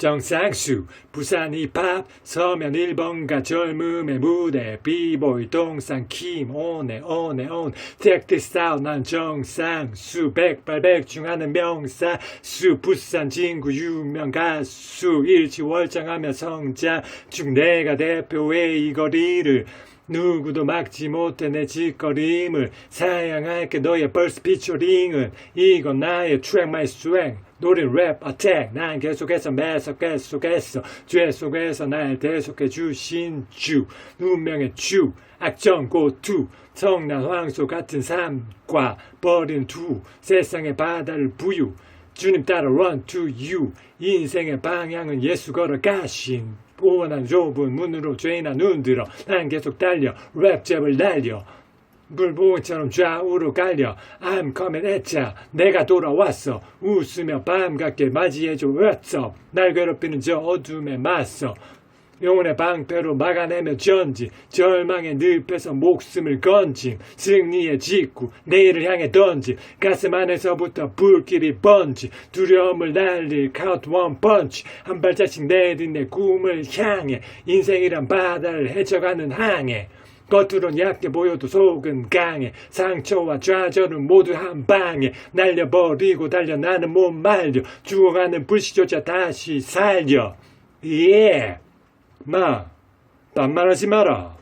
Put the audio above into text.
정상수 부산 힙합 서면 1번가 젊음의 무대 비보이 동산 킴 오네 오네 온. 택트 스타일 난 정상수 백발백중 하는 명사수 부산 진구 유명 가수 일치월장하며 성장 중 내가 대표해 이 거리를 누구도 막지 못해 내 짓거림을. 사양할게 너의 벌스 피처링은. 이건 나의 트랙 마이 스웩 노래 랩 어택 난 계속해서 매서 계속해서 죄 속에서 날 대속해 주신 주. 운명의 주. 악정 고투. 성난 황소 같은 삶과 버린 두. 세상의 바다를 부유. 주님 따라 run to you. 인생의 방향은 예수 걸어가신 보원한 좁은 문으로 죄나 눈들어. 난 계속 달려. 랩잽을 날려. 물보온처럼 좌우로 갈려. I'm coming ya. 내가 돌아왔어. 웃으며 밤 같게 맞이해줘. What's up? 날 괴롭히는 저 어둠에 맞서 영혼의 방패로 막아내며 전진 절망의 늪에서 목숨을 건짐 승리의 직구 내일을 향해 던짐 가슴 안에서부터 불길이 번지 두려움을 날릴 카운트 원 펀치 한 발자씩 내딘 내 꿈을 향해 인생이란 바다를 헤쳐가는 항해. 겉으론 약해 보여도 속은 강해. 상처와 좌절은 모두 한 방에. 날려버리고 달려 나는 못 말려. 죽어가는 불씨조차 다시 살려. 예 마, 반말하지 마라.